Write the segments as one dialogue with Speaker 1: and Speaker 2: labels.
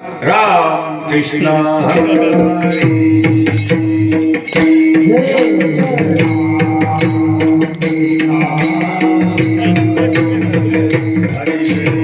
Speaker 1: Ram Krishna. Hare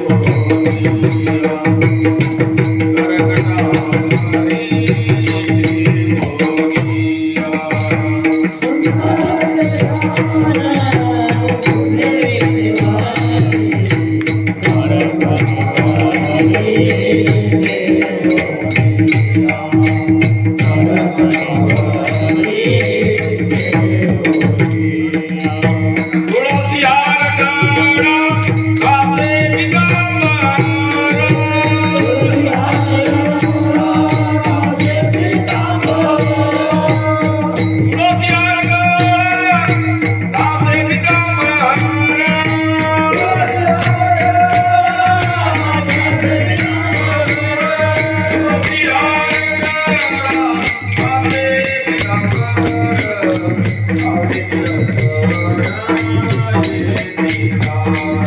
Speaker 1: Ram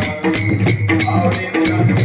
Speaker 1: Krishna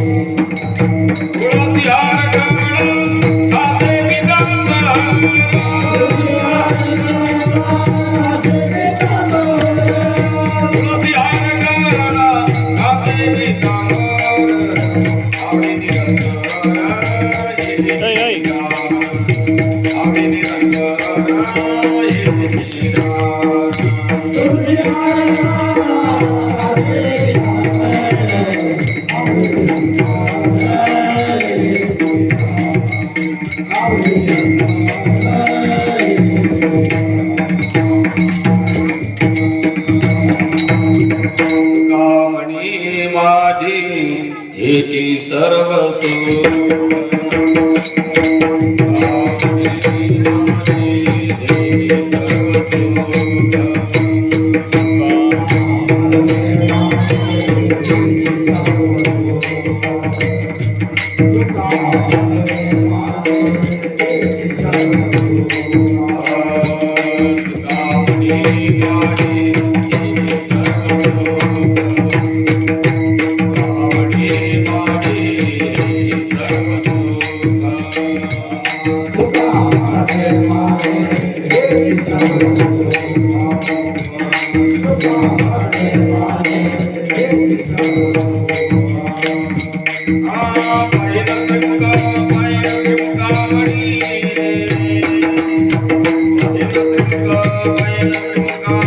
Speaker 1: Goiânia,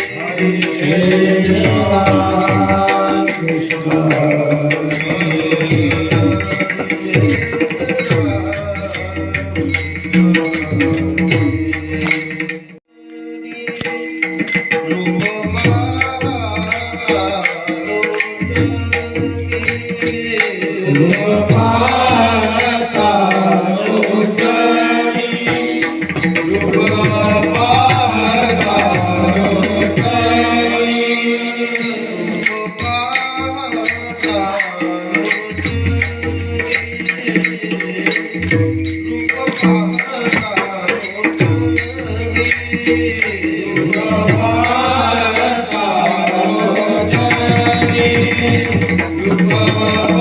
Speaker 1: Hare Thank you.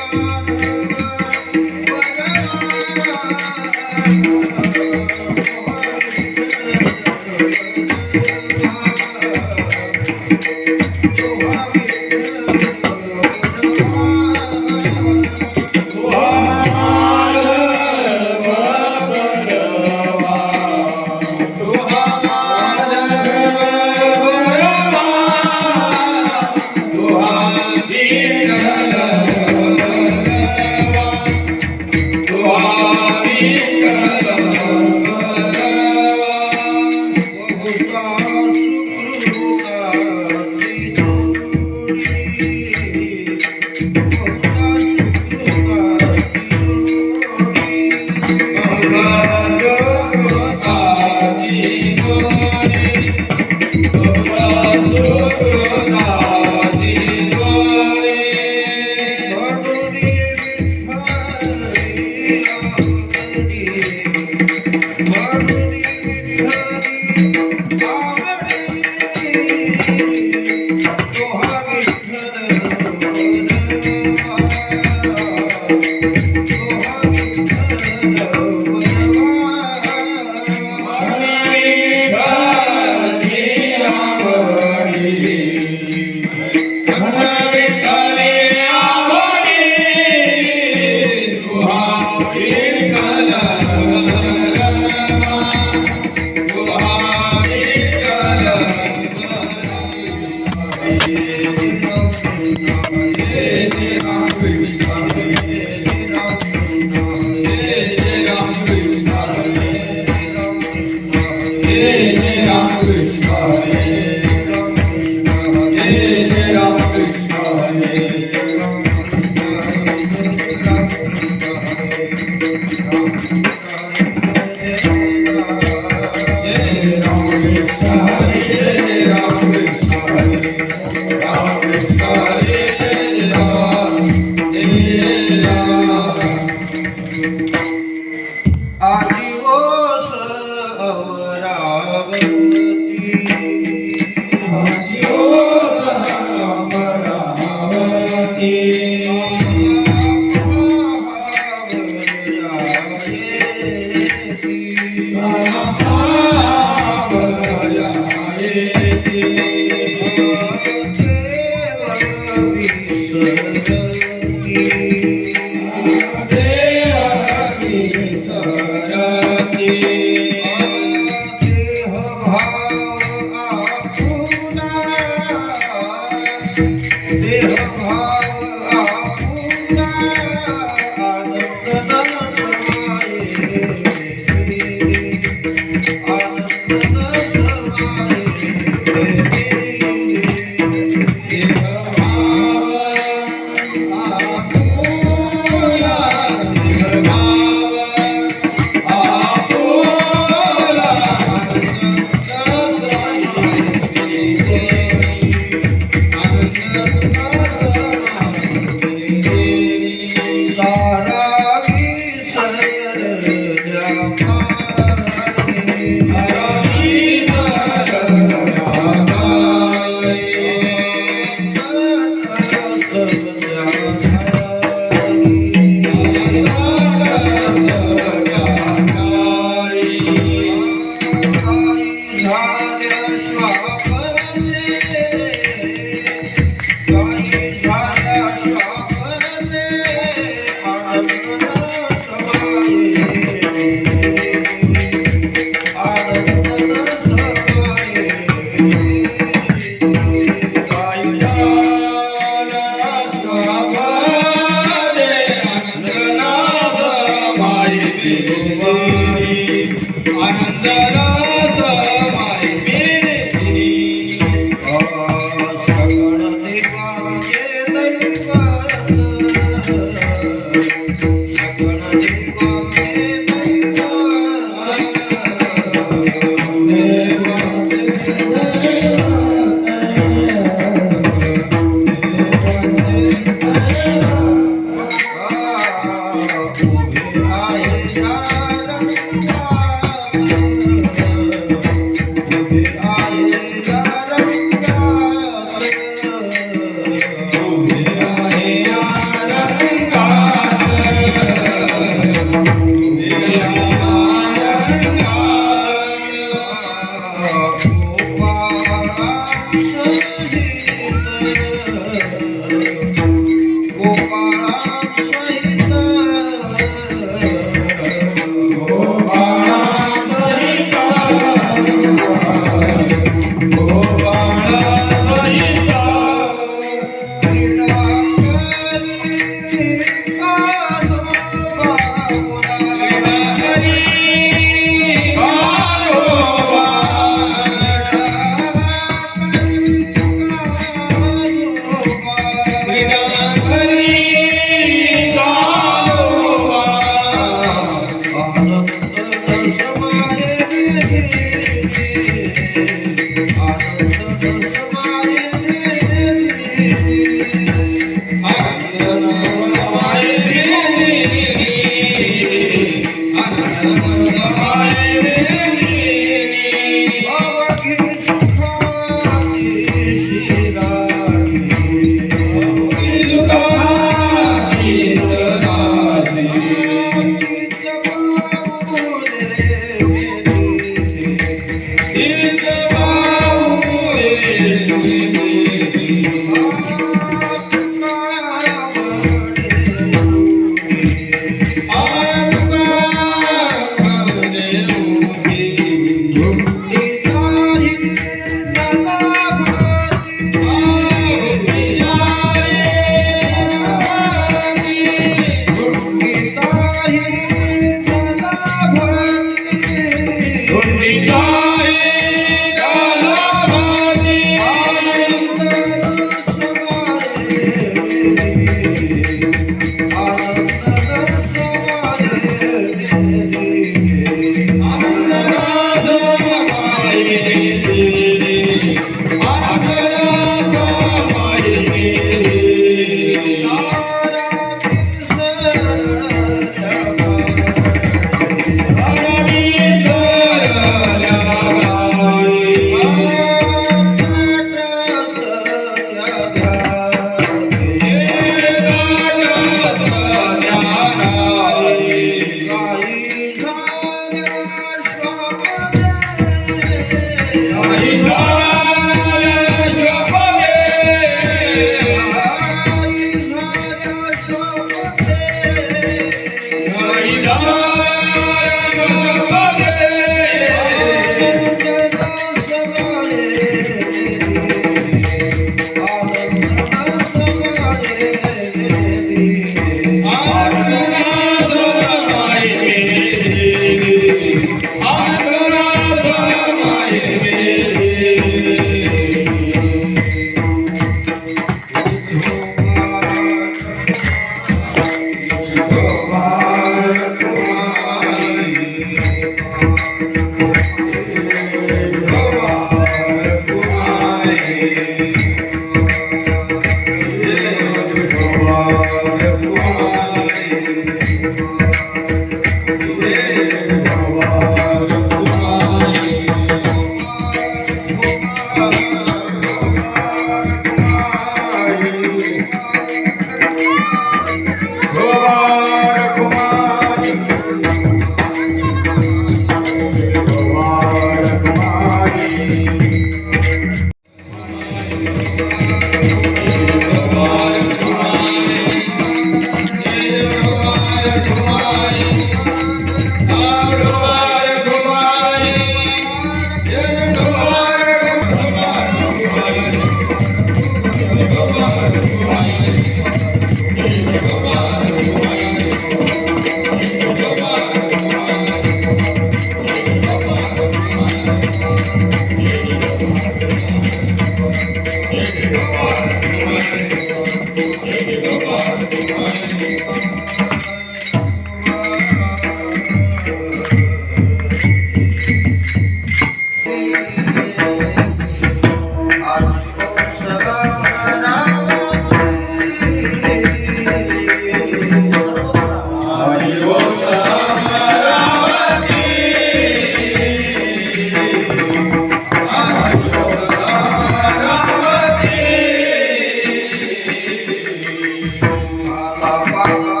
Speaker 2: Thank you.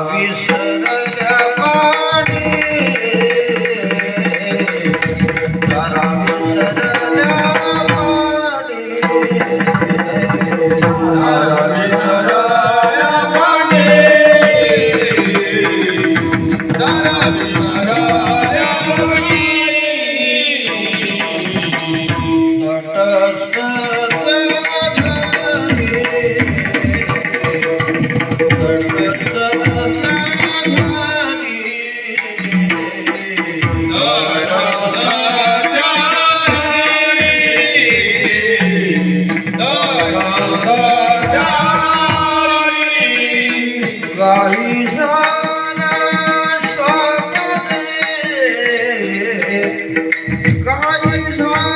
Speaker 2: विसर Kau.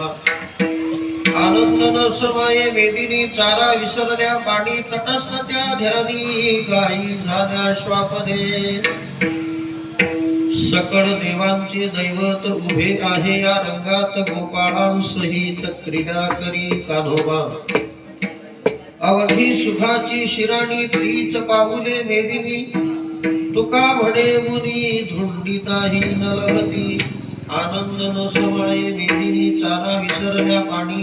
Speaker 2: आपला आनंद न समाये वेदिनी चारा विसरल्या पाणी तटस्थ त्या ध्यानी गायी झाल्या श्वापदे. सकळ देवांचे दैवत उभे आहे या रंगात गोपाळांसहित क्रीडा करी कान्होबा. अवघी सुखाची शिराणी तीच पाहुले मेदिनी. तुका म्हणे मुनी धुंडिताही नलहती आनंद न समाये मेदिनी चारा विसरल्या पाणी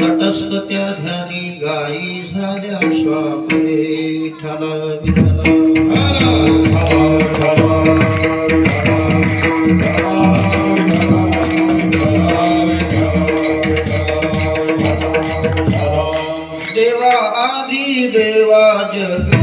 Speaker 2: तटस्थ त्या ध्यानी गायी झाल्या श्वापदे विठ्ठला देवा आदि देवा जग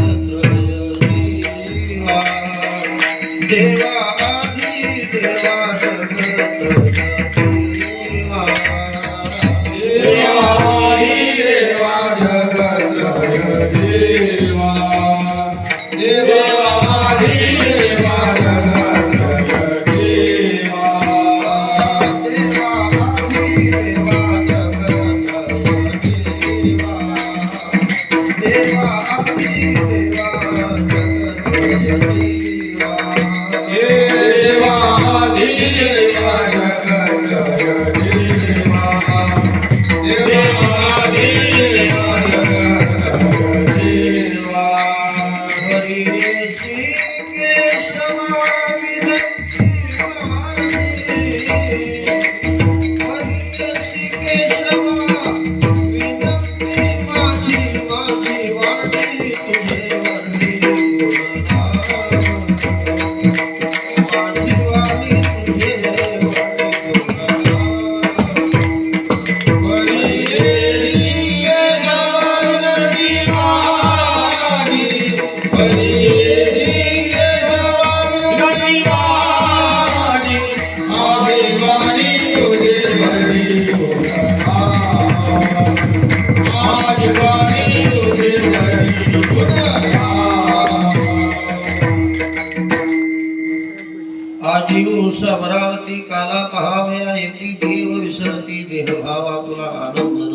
Speaker 2: Música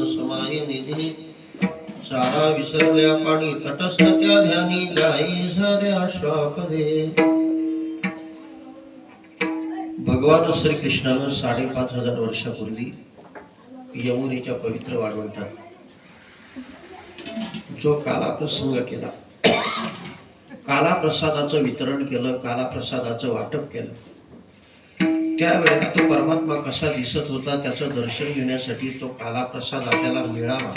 Speaker 2: समाय निधी। सारा विसरल्या पाणी तटस्थ त्या ध्यानी गायी झाल्या श्वापदे। भगवान श्रीकृष्णानं साडेपाच हजार वर्षापूर्वी यमुनेच्या पवित्र वाढवंटात जो कालाप्रसंग केला कालाप्रसादाचं वितरण केलं कालाप्रसादाचं वाटप केलं त्यावेळेला तो परमात्मा कसा दिसत होता त्याचं दर्शन घेण्यासाठी तो कालाप्रसाद आपल्याला मिळावा.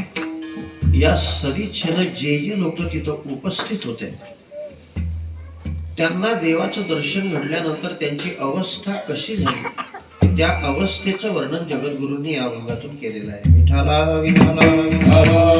Speaker 2: या सदिच्छेनं जे जे लोक तिथं उपस्थित होते त्यांना देवाचं दर्शन घडल्यानंतर त्यांची अवस्था कशी झाली? त्या अवस्थेचं वर्णन जगद्गुरूंनी या भागातून केलेलं आहे. विठाला विठाला विठाला